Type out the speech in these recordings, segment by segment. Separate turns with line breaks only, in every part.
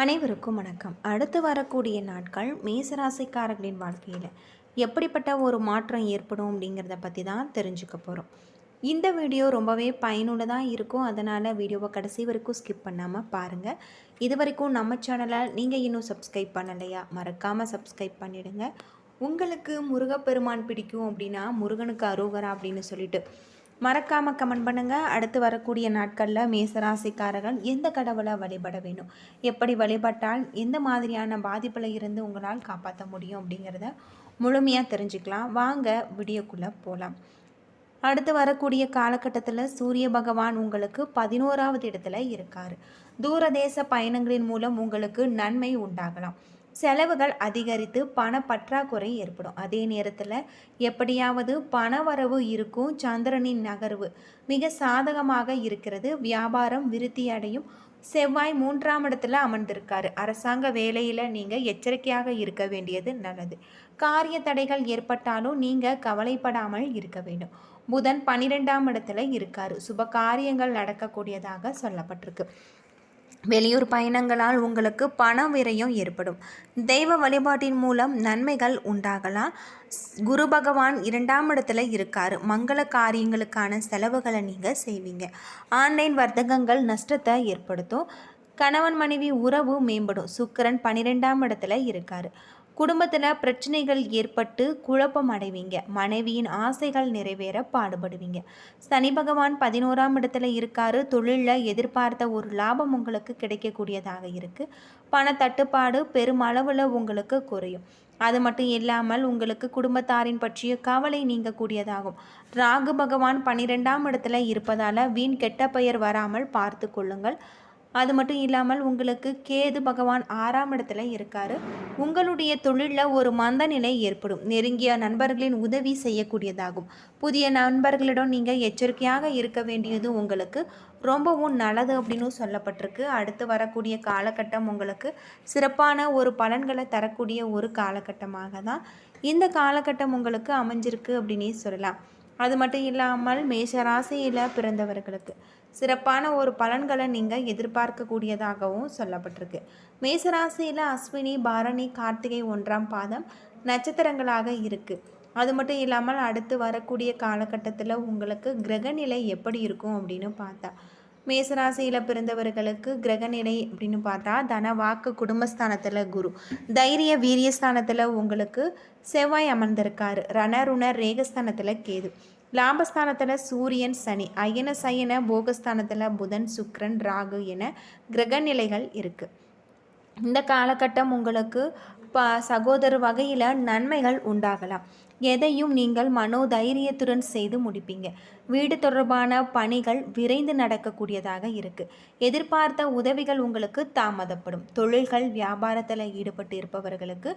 அனைவருக்கும் வணக்கம். அடுத்து வரக்கூடிய நாட்கள் மேசராசிக்காரர்களின் வாழ்க்கையில் எப்படிப்பட்ட ஒரு மாற்றம் ஏற்படும் அப்படிங்கிறத பற்றி தான் தெரிஞ்சுக்க போகிறோம் இந்த வீடியோ ரொம்பவே பயனுள்ளதாக இருக்கும். அதனால் வீடியோவை கடைசி வரைக்கும் ஸ்கிப் பண்ணாமல் பாருங்கள் இது வரைக்கும் நம்ம சேனலை நீங்கள் இன்னும் சப்ஸ்கிரைப் பண்ணலையா மறக்காமல் சப்ஸ்கிரைப் பண்ணிடுங்க. உங்களுக்கு முருகப்பெருமான் பிடிக்கும் அப்படின்னா முருகனுக்கு அரோகரா அப்படின்னு சொல்லிட்டு மறக்காமல் கமெண்ட் பண்ணுங்கள் அடுத்து வரக்கூடிய நாட்களில் மேசராசிக்காரர்கள் எந்த கடவுளை வழிபட வேணும் எப்படி வழிபட்டால் எந்த மாதிரியான பாதிப்பில் இருந்து உங்களால் காப்பாற்ற முடியும் அப்படிங்கிறத முழுமையாக தெரிஞ்சுக்கலாம். வாங்க வீடியோக்குள்ளே போகலாம் அடுத்து வரக்கூடிய காலகட்டத்தில் சூரிய பகவான் உங்களுக்கு பதினோராவது இடத்துல இருக்கார். தூரதேச பயணங்களின் மூலம் உங்களுக்கு நன்மை உண்டாகலாம். செலவுகள் அதிகரித்து பண பற்றாக்குறை ஏற்படும். அதே நேரத்தில் எப்படியாவது பண வரவு இருக்கும் சந்திரனின் நகர்வு. மிக சாதகமாக இருக்கிறது. வியாபாரம் விருத்தி அடையும். செவ்வாய் மூன்றாம் இடத்துல அமர்ந்திருக்காரு. அரசாங்க வேலையில் நீங்கள் எச்சரிக்கையாக இருக்க வேண்டியது நல்லது. காரிய தடைகள் ஏற்பட்டாலும் நீங்கள் கவலைப்படாமல் இருக்க வேண்டும். புதன் பனிரெண்டாம் இடத்துல இருக்காரு. சுப காரியங்கள் நடக்கக்கூடியதாக சொல்லப்பட்டிருக்கு. வெளியூர் பயணங்களால் உங்களுக்கு பண விரயம் ஏற்படும். தெய்வ வழிபாட்டின் மூலம் நன்மைகள் உண்டாகலாம். குரு பகவான் இரண்டாம் இடத்துல இருக்கார். மங்கள காரியங்களுக்கான செலவுகளை நீங்கள் செய்வீங்க. ஆன்லைன் வர்த்தகங்கள் நஷ்டத்தை ஏற்படுத்தும். கணவன் மனைவி உறவு மேம்படும். சுக்கரன் பன்னிரெண்டாம் இடத்துல இருக்கார். குடும்பத்தில் பிரச்சனைகள் ஏற்பட்டு குழப்பம் அடைவீங்க. மனைவியின் ஆசைகள் நிறைவேற பாடுபடுவீங்க. சனி பகவான் பதினோராம் இடத்துல இருக்காரு. தொழிலில் எதிர்பார்த்த ஒரு லாபம் உங்களுக்கு கிடைக்கக்கூடியதாக இருக்குது பண தட்டுப்பாடு பெருமளவில் உங்களுக்கு குறையும். அது மட்டும் இல்லாமல் உங்களுக்கு குடும்பத்தாரின் பற்றிய கவலை நீங்கக்கூடியதாகும். ராகு பகவான் பன்னிரெண்டாம் இடத்துல இருப்பதால் வீண் கெட்ட பெயர் வராமல் பார்த்து கொள்ளுங்கள். அது மட்டும் இல்லாமல் உங்களுக்கு கேது பகவான் ஆறாம் இடத்துல இருக்கார். உங்களுடைய தொழிலில் ஒரு மந்த நிலை ஏற்படும். நெருங்கிய நண்பர்களின் உதவி செய்யக்கூடியதாகும். புதிய நண்பர்களிடம் நீங்கள் எச்சரிக்கையாக இருக்க வேண்டியது உங்களுக்கு ரொம்பவும் நல்லது அப்படின்னு சொல்லப்பட்டிருக்கு. அடுத்து வரக்கூடிய காலகட்டம் உங்களுக்கு சிறப்பான ஒரு பலன்களை தரக்கூடிய ஒரு காலகட்டமாக தான் இந்த காலகட்டம் உங்களுக்கு அமைஞ்சிருக்கு அப்படின்னே சொல்லலாம். அது மட்டும் இல்லாமல் மேஷ ராசியில் பிறந்தவர்களுக்கு சிறப்பான ஒரு பலன்களை நீங்கள் எதிர்பார்க்கக்கூடியதாகவும் சொல்லப்பட்டிருக்கு. மேசராசியில் அஸ்வினி பாரணி கார்த்திகை ஒன்றாம் பாதம் நட்சத்திரங்களாக இருக்குது அது மட்டும் இல்லாமல் அடுத்து வரக்கூடிய காலகட்டத்தில் உங்களுக்கு கிரகநிலை எப்படி இருக்கும் அப்படின்னு பார்த்தா மேசராசியில் பிறந்தவர்களுக்கு கிரகநிலை அப்படின்னு பார்த்தா தன வாக்கு குடும்பஸ்தானத்தில் குரு தைரிய வீரியஸ்தானத்தில் உங்களுக்கு செவ்வாய் அமர்ந்திருக்காரு. ரணருணர் ரேகஸ்தானத்தில் கேது. லாபஸ்தானத்தில் சூரியன் சனி. அயன சயன போகஸ்தானத்தில் புதன் சுக்ரன் ராகு என கிரகநிலைகள் இருக்குது இந்த காலகட்டம் உங்களுக்கு ப சகோதர வகையில் நன்மைகள் உண்டாகலாம். எதையும் நீங்கள் மனோதைரியத்துடன் செய்து முடிப்பீங்க. வீடு தொடர்பான பணிகள் விரைந்து நடக்கக்கூடியதாக இருக்குது எதிர்பார்த்த உதவிகள் உங்களுக்கு தாமதப்படும். தொழில்கள் வியாபாரத்தில் ஈடுபட்டு இருப்பவர்களுக்கு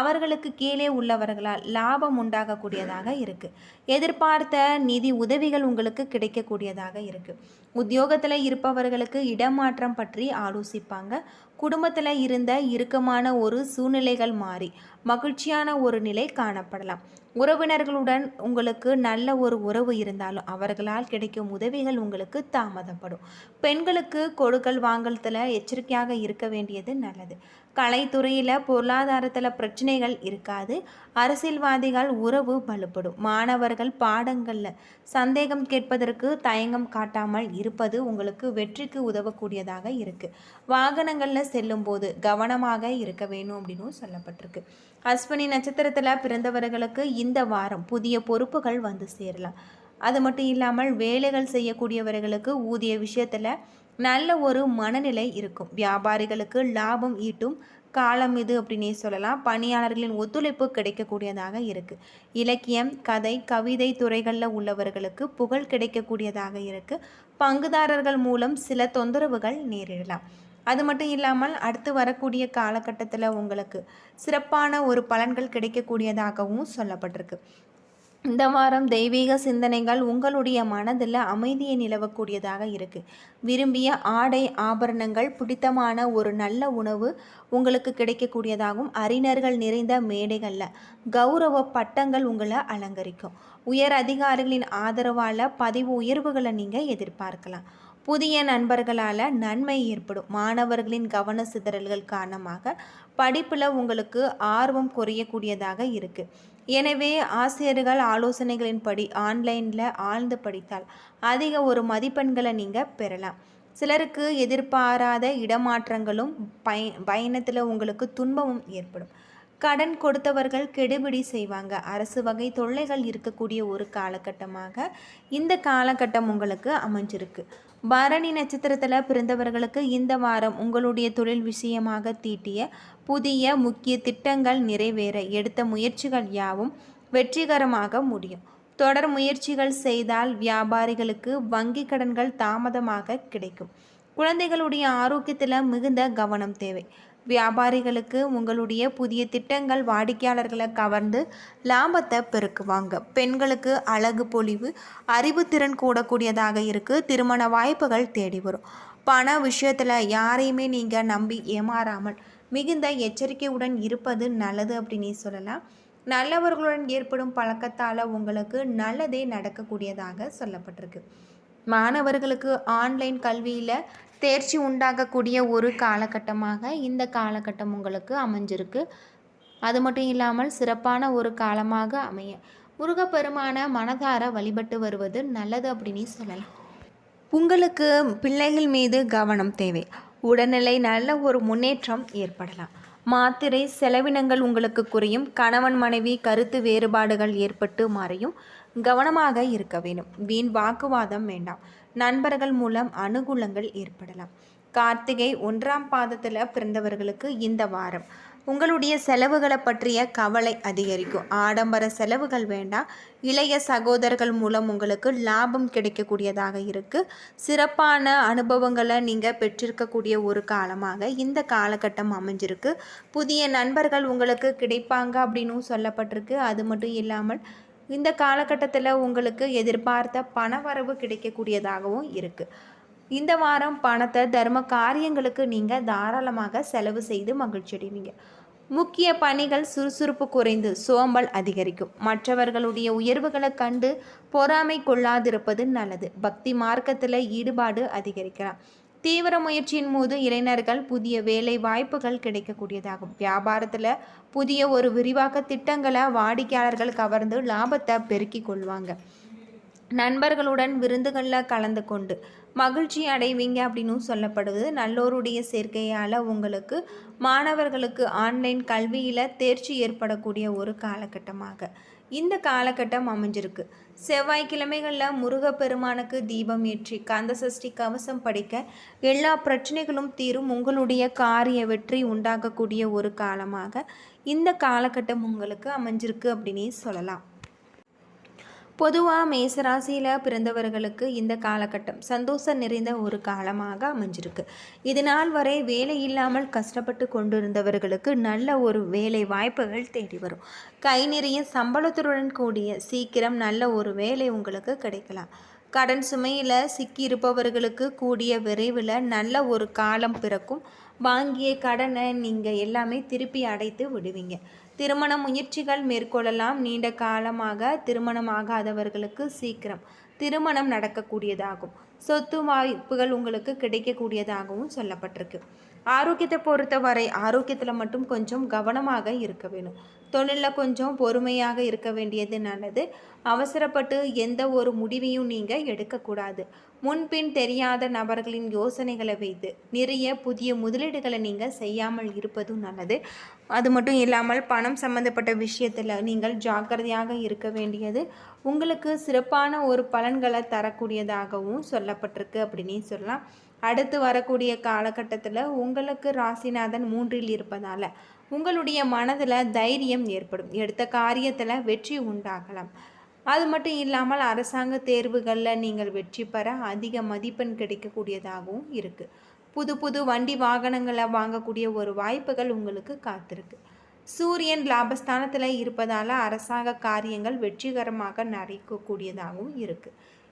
அவர்களுக்கு கீழே உள்ளவர்களால் லாபம் உண்டாகக்கூடியதாக இருக்குது எதிர்பார்த்த நிதி உதவிகள் உங்களுக்கு கிடைக்கக்கூடியதாக இருக்குது உத்தியோகத்தில் இருப்பவர்களுக்கு இடமாற்றம் பற்றி ஆலோசிப்பாங்க. குடும்பத்தில் இருந்த இறுக்கமான ஒரு சூழ்நிலைகள் மாறி மகிழ்ச்சியான ஒரு நிலை காணப்படலாம். உறவினர்களுடன் உங்களுக்கு நல்ல ஒரு உறவு இருந்தாலும் அவர்களால் கிடைக்கும் உதவிகள் உங்களுக்கு தாமதப்படும். பெண்களுக்கு கொடுக்கல் வாங்கலத்தில் எச்சரிக்கையாக இருக்க வேண்டியது நல்லது. கலைத்துறையில் பொருளாதாரத்தில் பிரச்சனைகள் இருக்காது. அரசியல்வாதிகள் உறவு வலுப்படும். மாணவர்கள் பாடங்களில் சந்தேகம் கேட்பதற்கு தயங்கம் காட்டாமல் இருப்பது உங்களுக்கு வெற்றிக்கு உதவக்கூடியதாக இருக்குது வாகனங்களில் செல்லும்போது கவனமாக இருக்க வேணும் அப்படின்னு சொல்லப்பட்டிருக்கு. அஸ்வினி நட்சத்திரத்தில் பிறந்தவர்களுக்கு இந்த வாரம் புதிய பொறுப்புகள் வந்து சேரலாம். அது மட்டும் இல்லாமல் வேலைகள் செய்யக்கூடியவர்களுக்கு ஊதிய விஷயத்தில் நல்ல ஒரு மனநிலை இருக்கும். வியாபாரிகளுக்கு லாபம் ஈட்டும் காலம் இது அப்படின்னே சொல்லலாம். பணியாளர்களின் ஒத்துழைப்பு கிடைக்கக்கூடியதாக இருக்குது இலக்கியம் கதை கவிதை துறைகளில் உள்ளவர்களுக்கு புகழ் கிடைக்கக்கூடியதாக இருக்குது பங்குதாரர்கள் மூலம் சில தொந்தரவுகள் நேரிடலாம். அது மட்டும் இல்லாமல் அடுத்து வரக்கூடிய காலகட்டத்தில் உங்களுக்கு சிறப்பான ஒரு பலன்கள் கிடைக்கக்கூடியதாகவும் சொல்லப்பட்டிருக்கு. இந்த வாரம் தெய்வீக சிந்தனைகள் உங்களுடைய மனதில் அமைதியை நிலவக்கூடியதாக இருக்குது விரும்பிய ஆடை ஆபரணங்கள் பிடித்தமான ஒரு நல்ல உணவு உங்களுக்கு கிடைக்கக்கூடியதாகவும் அறிஞர்கள் நிறைந்த மேடைகளில் கௌரவ பட்டங்கள் உங்களை அலங்கரிக்கும். உயர் அதிகாரிகளின் ஆதரவால் பதிவு உயர்வுகளை நீங்கள் எதிர்பார்க்கலாம். புதிய நண்பர்களால் நன்மை ஏற்படும். மாணவர்களின் கவன சிதறல்கள் காரணமாக படிப்பில் உங்களுக்கு ஆர்வம் குறையக்கூடியதாக இருக்குது எனவே ஆசிரியர்கள் ஆலோசனைகளின்படி ஆன்லைனில் ஆழ்ந்து படித்தால் அதிக ஒரு மதிப்பெண்களை நீங்கள் பெறலாம். சிலருக்கு எதிர்பாராத இடமாற்றங்களும் பய பயணத்தில் உங்களுக்கு துன்பமும் ஏற்படும். கடன் கொடுத்தவர்கள் கெடுபிடி செய்வாங்க. அரசு வகை தொல்லைகள் இருக்கக்கூடிய ஒரு காலகட்டமாக இந்த காலகட்டம் உங்களுக்கு அமைஞ்சிருக்கு. பரணி நட்சத்திரத்தில் பிறந்தவர்களுக்கு இந்த வாரம் உங்களுடைய தொழில் விஷயமாக தீட்டிய புதிய முக்கிய திட்டங்கள் நிறைவேற எடுத்த முயற்சிகள் யாவும் வெற்றிகரமாக முடியும். தொடர் முயற்சிகள் செய்தால் வியாபாரிகளுக்கு வங்கி கடன்கள் தாமதமாக கிடைக்கும். குழந்தைகளுடைய ஆரோக்கியத்தில் மிகுந்த கவனம் தேவை. வியாபாரிகளுக்கு உங்களுடைய புதிய திட்டங்கள் வாடிக்கையாளர்களை கவர்ந்து லாபத்தை பெருக்குவாங்க. பெண்களுக்கு அழகு பொலிவு அறிவுத்திறன் கூடக்கூடியதாக இருக்குது திருமண வாய்ப்புகள் தேடி வரும். பண விஷயத்தில் யாரையுமே நீங்கள் நம்பி ஏமாறாமல் மிகுந்த எச்சரிக்கையுடன் இருப்பது நல்லது அப்படின்னு சொல்லலாம். நல்லவர்களுடன் ஏற்படும் பழக்கத்தால் உங்களுக்கு நல்லதே நடக்கக்கூடியதாக சொல்லப்பட்டிருக்கு. மாணவர்களுக்கு ஆன்லைன் கல்வியில் தேர்ச்சி உண்டாகக்கூடிய ஒரு காலகட்டமாக இந்த காலகட்டம் உங்களுக்கு அமைஞ்சிருக்கு. அது மட்டும் இல்லாமல் சிறப்பான ஒரு காலமாக அமைய. முருகப்பெருமான மனதார வழிபட்டு வருவது நல்லது அப்படின்னு சொல்லலாம். உங்களுக்கு பிள்ளைகள் மீது கவனம் தேவை. உடல்நிலை நல்ல ஒரு முன்னேற்றம் ஏற்படலாம். மாத்திரை செலவினங்கள் உங்களுக்கு குறையும். கணவன் மனைவி கருத்து வேறுபாடுகள் ஏற்பட்டு மறையும். கவனமாக இருக்க வேண்டும். வீண் வாக்குவாதம் வேண்டாம். நண்பர்கள் மூலம் அனுகூலங்கள் ஏற்படலாம். கார்த்திகை ஒன்றாம் பாதத்தில் பிறந்தவர்களுக்கு இந்த வாரம். உங்களுடைய செலவுகளை பற்றிய கவலை அதிகரிக்கும். ஆடம்பர செலவுகள் வேண்டாம். இளைய சகோதரர்கள் மூலம் உங்களுக்கு லாபம் கிடைக்கக்கூடியதாக இருக்குது சிறப்பான அனுபவங்களை நீங்கள் பெற்றிருக்கக்கூடிய ஒரு காலமாக இந்த காலகட்டம் அமைஞ்சிருக்கு. புதிய நண்பர்கள் உங்களுக்கு கிடைப்பாங்க அப்படின்னும் சொல்லப்பட்டிருக்கு. அது மட்டும் இல்லாமல் இந்த காலகட்டத்தில் உங்களுக்கு எதிர்பார்த்த பண வரவு கிடைக்கக்கூடியதாகவும் இருக்குது இந்த வாரம் பணத்தை தர்ம காரியங்களுக்கு நீங்கள் தாராளமாக செலவு செய்து மகிழ்ச்சி அடைவீங்க. முக்கிய பணிகள் சுறுசுறுப்பு குறைந்து சோம்பல் அதிகரிக்கும். மற்றவர்களுடைய உயர்வுகளை கண்டு பொறாமை கொள்ளாதிருப்பது நல்லது. பக்தி மார்க்கத்தில் ஈடுபாடு அதிகரிக்கலாம். தீவிர முயற்சியின் போது இளைஞர்கள் புதிய வேலை வாய்ப்புகள் கிடைக்கக்கூடியதாகும். வியாபாரத்தில் புதிய ஒரு விரிவாக்க திட்டங்களை வாடிக்கையாளர்கள் கவர்ந்து லாபத்தை பெருக்கி கொள்வாங்க. நண்பர்களுடன் விருந்துகளில் கலந்து கொண்டு மகிழ்ச்சி அடைவீங்க அப்படின்னு சொல்லப்படுவது நல்லோருடைய சேர்க்கையால் உங்களுக்கு மாணவர்களுக்கு ஆன்லைன் கல்வியில் தேர்ச்சி ஏற்படக்கூடிய ஒரு காலகட்டமாக. இந்த காலகட்டம் அமைஞ்சிருக்கு. செவ்வாய்க்கிழமைகளில் முருகப்பெருமானுக்கு தீபம் ஏற்றி கந்த சஷ்டி கவசம் படிக்க எல்லா பிரச்சனைகளும் தீரும். உங்களுடைய காரிய வெற்றி உண்டாகக்கூடிய ஒரு காலமாக இந்த காலகட்டம் உங்களுக்கு அமைஞ்சிருக்கு அப்படின்னே சொல்லலாம். பொதுவாக மேசராசியில் பிறந்தவர்களுக்கு இந்த காலகட்டம் சந்தோஷம் நிறைந்த ஒரு காலமாக அமைஞ்சிருக்கு. இது நாள் வரை வேலை இல்லாமல் கஷ்டப்பட்டு கொண்டிருந்தவர்களுக்கு நல்ல ஒரு வேலை வாய்ப்புகள் தேடி வரும். கை நிறைய சம்பளத்துடன் கூடிய சீக்கிரம் நல்ல ஒரு வேலை உங்களுக்கு கிடைக்கலாம். கடன் சுமையில் சிக்கியிருப்பவர்களுக்கு கூடிய விரைவில் நல்ல ஒரு காலம் பிறக்கும். வாங்கிய கடனை நீங்கள் எல்லாமே திருப்பி அடைத்து விடுவீங்க. திருமண முயற்சிகள் மேற்கொள்ளலாம். நீண்ட காலமாக திருமணமாகாதவர்களுக்கு சீக்கிரம் திருமணம் நடக்கக்கூடியதாகும். சொத்து வாய்ப்புகள் உங்களுக்கு கிடைக்கக்கூடியதாகவும் சொல்லப்பட்டிருக்கு. ஆரோக்கியத்தை பொறுத்தவரை ஆரோக்கியத்தில் மட்டும் கொஞ்சம் கவனமாக இருக்க வேணும். தொழிலில் கொஞ்சம் பொறுமையாக இருக்க வேண்டியது நல்லது. அவசரப்பட்டு எந்த ஒரு முடிவையும் நீங்கள் எடுக்கக்கூடாது. முன்பின் தெரியாத நபர்களின் யோசனைகளை வைத்து நிறைய புதிய முதலீடுகளை நீங்கள் செய்யாமல் இருப்பதும் நல்லது. அது மட்டும் இல்லாமல் பணம் சம்மந்தப்பட்ட விஷயத்தில் நீங்கள் ஜாக்கிரதையாக இருக்க வேண்டியது உங்களுக்கு சிறப்பான ஒரு பலன்களை தரக்கூடியதாகவும் சொல்லப்பட்டிருக்கு அப்படின்னே சொல்லலாம். அடுத்து வரக்கூடிய காலகட்டத்தில் உங்களுக்கு ராசிநாதன் மூன்றில் இருப்பதால் உங்களுடைய மனதில் தைரியம் ஏற்படும். எடுத்த காரியத்தில் வெற்றி உண்டாகலாம். அது மட்டும் இல்லாமல் அரசாங்க தேர்வுகளில் நீங்கள் வெற்றி பெற அதிக மதிப்பெண் கிடைக்கக்கூடியதாகவும் இருக்குது புது புது வண்டி வாகனங்களை வாங்கக்கூடிய ஒரு வாய்ப்புகள் உங்களுக்கு காத்திருக்கு. சூரியன் லாபஸ்தானத்தில் இருப்பதால் அரசாங்க காரியங்கள் வெற்றிகரமாக நடக்கக்கூடியதாகவும் இருக்குது